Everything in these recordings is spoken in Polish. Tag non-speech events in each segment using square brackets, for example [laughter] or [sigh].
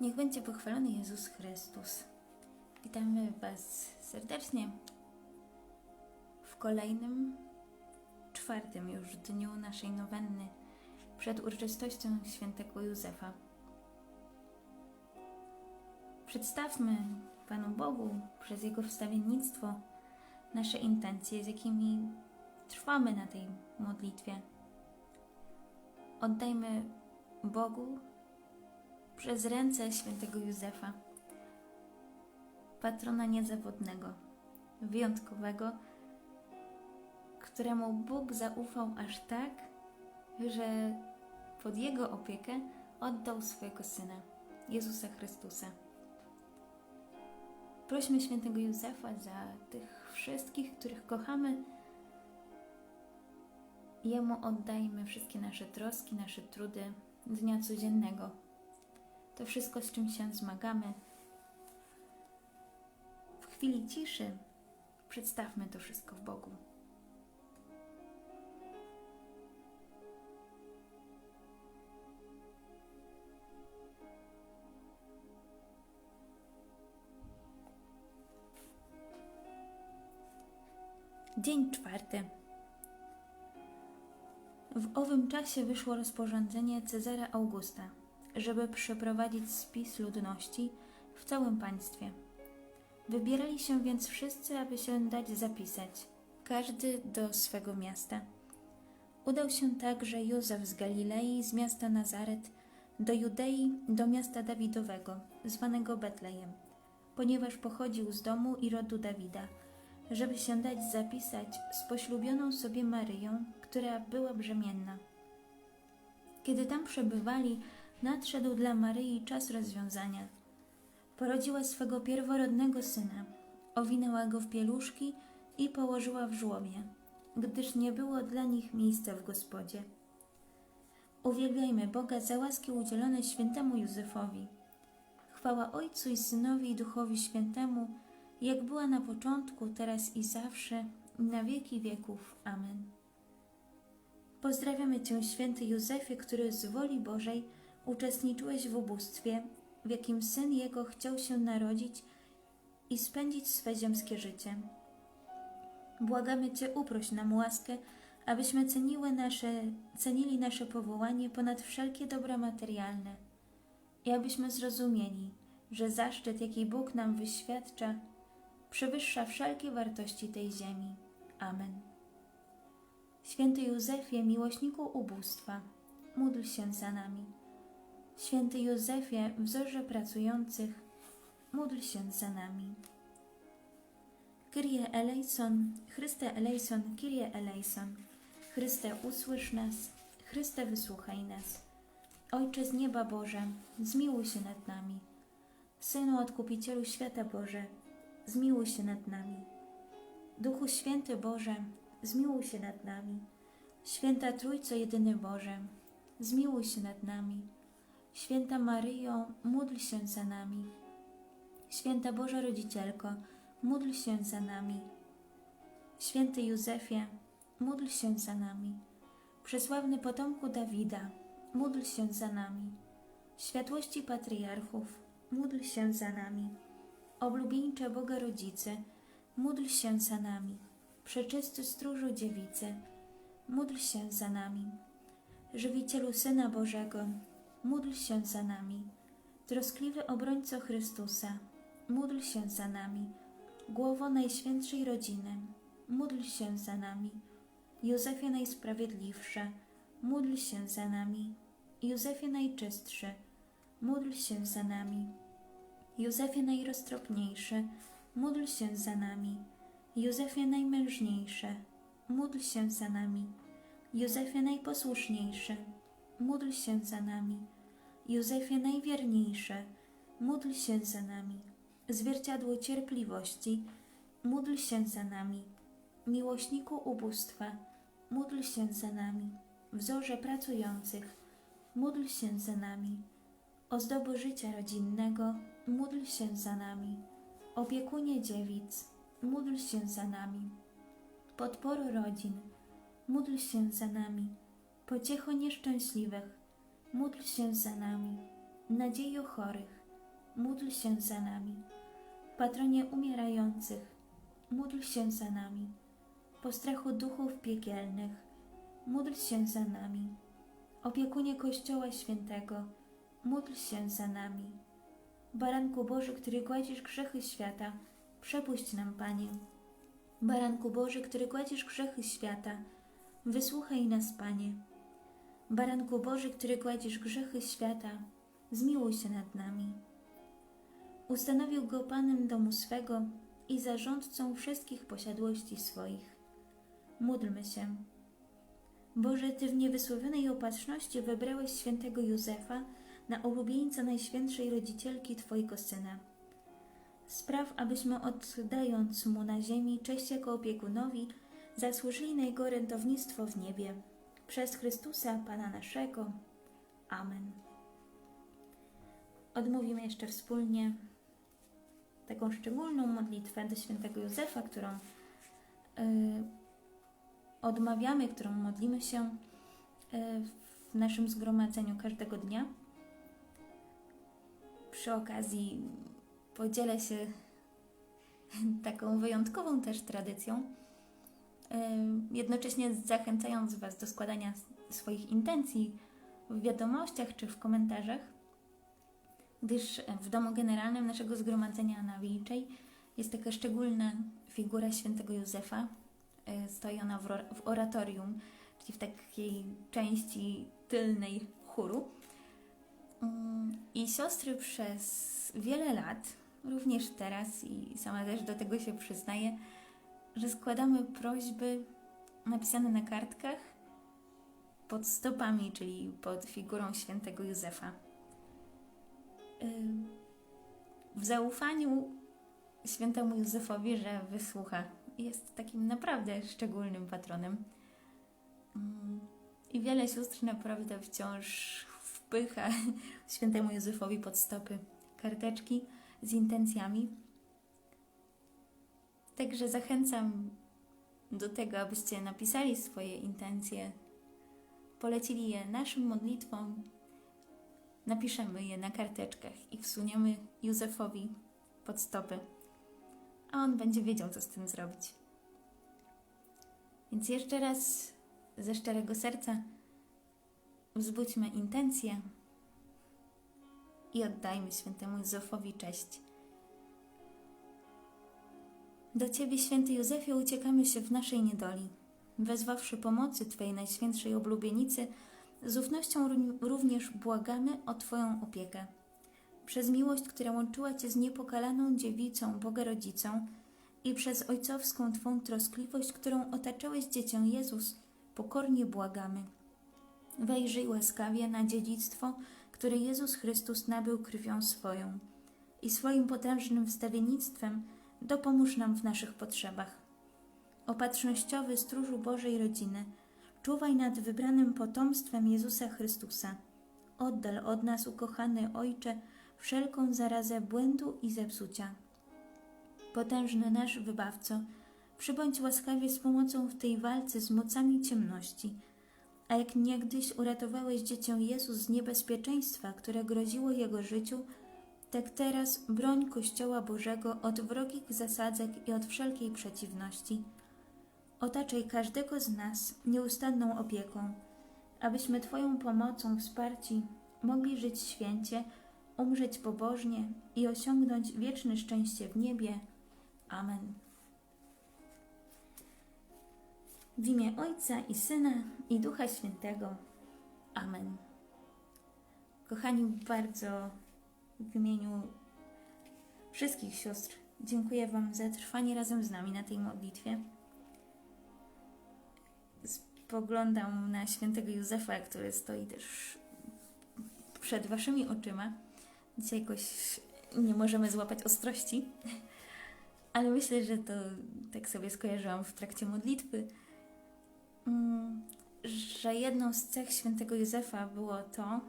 Niech będzie pochwalony Jezus Chrystus. Witamy Was serdecznie w kolejnym, czwartym już dniu naszej nowenny przed uroczystością świętego Józefa. Przedstawmy Panu Bogu przez Jego wstawiennictwo nasze intencje, z jakimi trwamy na tej modlitwie. Oddajmy Bogu przez ręce świętego Józefa, patrona niezawodnego, wyjątkowego, któremu Bóg zaufał aż tak, że pod jego opiekę oddał swojego syna, Jezusa Chrystusa. Prośmy świętego Józefa za tych wszystkich, których kochamy. Jemu oddajmy wszystkie nasze troski, nasze trudy dnia codziennego. To wszystko, z czym się zmagamy. W chwili ciszy przedstawmy to wszystko w Bogu. Dzień czwarty. W owym czasie wyszło rozporządzenie Cezara Augusta, żeby przeprowadzić spis ludności w całym państwie. Wybierali się więc wszyscy, aby się dać zapisać, każdy do swego miasta. Udał się także Józef z Galilei, z miasta Nazaret, do Judei, do miasta Dawidowego, zwanego Betlejem, ponieważ pochodził z domu i rodu Dawida – żeby się dać zapisać z poślubioną sobie Maryją, która była brzemienna. Kiedy tam przebywali, nadszedł dla Maryi czas rozwiązania. Porodziła swego pierworodnego syna, owinęła go w pieluszki i położyła w żłobie, gdyż nie było dla nich miejsca w gospodzie. Uwielbiajmy Boga za łaski udzielone świętemu Józefowi. Chwała Ojcu i Synowi i Duchowi Świętemu, jak była na początku, teraz i zawsze, na wieki wieków. Amen. Pozdrawiamy Cię, święty Józefie, który z woli Bożej uczestniczyłeś w ubóstwie, w jakim syn jego chciał się narodzić i spędzić swe ziemskie życie. Błagamy Cię, uproś nam łaskę, abyśmy ceniły nasze, cenili nasze powołanie ponad wszelkie dobra materialne i abyśmy zrozumieli, że zaszczyt, jaki Bóg nam wyświadcza, przewyższa wszelkie wartości tej ziemi. Amen. Święty Józefie, miłośniku ubóstwa, módl się za nami. Święty Józefie, wzorze pracujących, módl się za nami. Kyrie eleison, Chryste eleison, Kyrie eleison. Chryste, usłysz nas, Chryste, wysłuchaj nas. Ojcze z nieba Boże, zmiłuj się nad nami. Synu Odkupicielu świata Boże, zmiłuj się nad nami. Duchu Święty Boże, zmiłuj się nad nami. Święta Trójco Jedyny Boże, zmiłuj się nad nami. Święta Maryjo, módl się za nami. Święta Boża Rodzicielko, módl się za nami. Święty Józefie, módl się za nami. Przesławny potomku Dawida, módl się za nami. Światłości patriarchów, módl się za nami. Oblubieńcze Boga Rodzice, módl się za nami. Przeczysty Stróżu Dziewicy, módl się za nami. Żywicielu Syna Bożego, módl się za nami. Troskliwy obrońco Chrystusa, módl się za nami. Głowo Najświętszej Rodziny, módl się za nami. Józefie Najsprawiedliwsze, módl się za nami. Józefie Najczystszy, módl się za nami. Józefie najroztropniejszy, módl się za nami. Józefie najmężniejszy, módl się za nami. Józefie najposłuszniejszy, módl się za nami. Józefie najwierniejszy, módl się za nami. Zwierciadło cierpliwości, módl się za nami. Miłośniku ubóstwa, módl się za nami. Wzorze pracujących, módl się za nami. Ozdobo życia rodzinnego, módl się za nami. Opiekunie dziewic, módl się za nami. Podporo rodzin, módl się za nami. Pociecho nieszczęśliwych, módl się za nami. Nadziejo chorych, módl się za nami. Patronie umierających, módl się za nami. Postrachu duchów piekielnych, módl się za nami. Opiekunie Kościoła Świętego, módl się za nami. Baranku Boży, który gładzisz grzechy świata, przepuść nam, Panie. Baranku Boży, który gładzisz grzechy świata, wysłuchaj nas, Panie. Baranku Boży, który gładzisz grzechy świata, zmiłuj się nad nami. Ustanowił go Panem domu swego i zarządcą wszystkich posiadłości swoich. Módlmy się. Boże, Ty w niewysłowionej opatrzności wybrałeś świętego Józefa na ulubieńca Najświętszej Rodzicielki Twojego Syna. Spraw, abyśmy oddając Mu na ziemi cześć jako opiekunowi, zasłużyli na Jego rentownictwo w niebie. Przez Chrystusa, Pana naszego. Amen. Odmówimy jeszcze wspólnie taką szczególną modlitwę do świętego Józefa, którą y, odmawiamy, którą modlimy się y, w naszym zgromadzeniu każdego dnia. Przy okazji podzielę się taką wyjątkową też tradycją, jednocześnie zachęcając Was do składania swoich intencji w wiadomościach czy w komentarzach gdyż w domu generalnym naszego zgromadzenia na Wilczej jest taka szczególna figura świętego Józefa. E, Stoi ona w, oratorium, czyli w takiej części tylnej chóru. Mm, I siostry przez wiele lat, również teraz i sama też do tego się przyznaję, że składamy prośby napisane na kartkach pod stopami, czyli pod figurą świętego Józefa w zaufaniu świętemu Józefowi, że wysłucha. Jest takim naprawdę szczególnym patronem. I wiele sióstr naprawdę wciąż wpycha [laughs] świętemu Józefowi pod stopy karteczki z intencjami. Także zachęcam do tego, abyście napisali swoje intencje, polecili je naszym modlitwom napiszemy je na karteczkach i wsuniemy Józefowi pod stopy, a on będzie wiedział, co z tym zrobić. Więc jeszcze raz ze szczerego serca wzbudźmy intencje i oddajmy świętemu Józefowi cześć. Do Ciebie, święty Józefie, uciekamy się w naszej niedoli, wezwawszy pomocy Twojej najświętszej oblubienicy, z ufnością również błagamy o Twoją opiekę. Przez miłość, która łączyła Cię z niepokalaną dziewicą, Bogarodzicą i przez ojcowską Twą troskliwość, którą otaczałeś dziecię Jezus, pokornie błagamy. Wejrzyj łaskawie na dziedzictwo, które Jezus Chrystus nabył krwią swoją i swoim potężnym wstawiennictwem dopomóż nam w naszych potrzebach. Opatrznościowy stróżu Bożej rodziny – Czuwaj nad wybranym potomstwem Jezusa Chrystusa. Oddal od nas, ukochany Ojcze, wszelką zarazę błędu i zepsucia. Potężny nasz Wybawco, przybądź łaskawie z pomocą w tej walce z mocami ciemności, a jak niegdyś uratowałeś dziecię Jezus z niebezpieczeństwa, które groziło jego życiu, tak teraz broń Kościoła Bożego od wrogich zasadzek i od wszelkiej przeciwności Otaczaj każdego z nas nieustanną opieką, abyśmy Twoją pomocą wsparci mogli żyć święcie, umrzeć pobożnie i osiągnąć wieczne szczęście w niebie. Amen. W imię Ojca i Syna i Ducha Świętego. Amen. Kochani, bardzo w imieniu wszystkich sióstr dziękuję Wam za trwanie razem z nami na tej modlitwie spoglądam na świętego Józefa, który stoi też przed waszymi oczyma. Dzisiaj jakoś nie możemy złapać ostrości, [laughs] ale myślę, że to tak sobie skojarzyłam w trakcie modlitwy, mm, że jedną z cech świętego Józefa było to,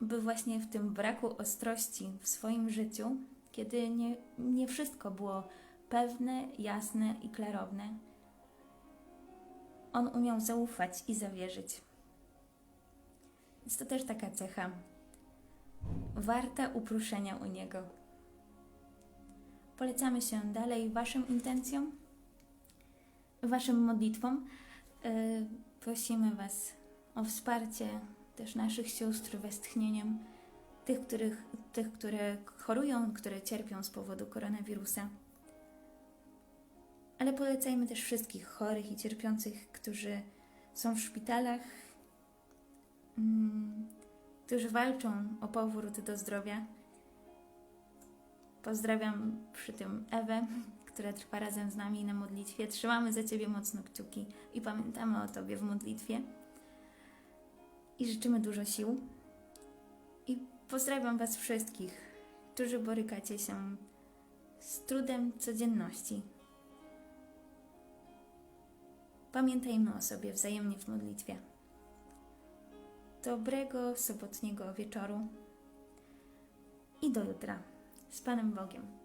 by właśnie w tym braku ostrości w swoim życiu, kiedy nie, nie wszystko było pewne, jasne i klarowne, on umiał zaufać i zawierzyć. Jest to też taka cecha warta uproszenia u Niego. Polecamy się dalej Waszym intencjom, Waszym modlitwom. Yy, Prosimy Was o wsparcie też naszych sióstr westchnieniem, tych, których, tych, które chorują, które cierpią z powodu koronawirusa. Ale polecajmy też wszystkich chorych i cierpiących, którzy są w szpitalach, mm, którzy walczą o powrót do zdrowia. Pozdrawiam przy tym Ewę, która trwa razem z nami na modlitwie. Trzymamy za Ciebie mocno kciuki i pamiętamy o Tobie w modlitwie. I życzymy dużo sił. I pozdrawiam Was wszystkich, którzy borykacie się z trudem codzienności. Pamiętajmy o sobie wzajemnie w modlitwie. Dobrego sobotniego wieczoru i do jutra. Z Panem Bogiem.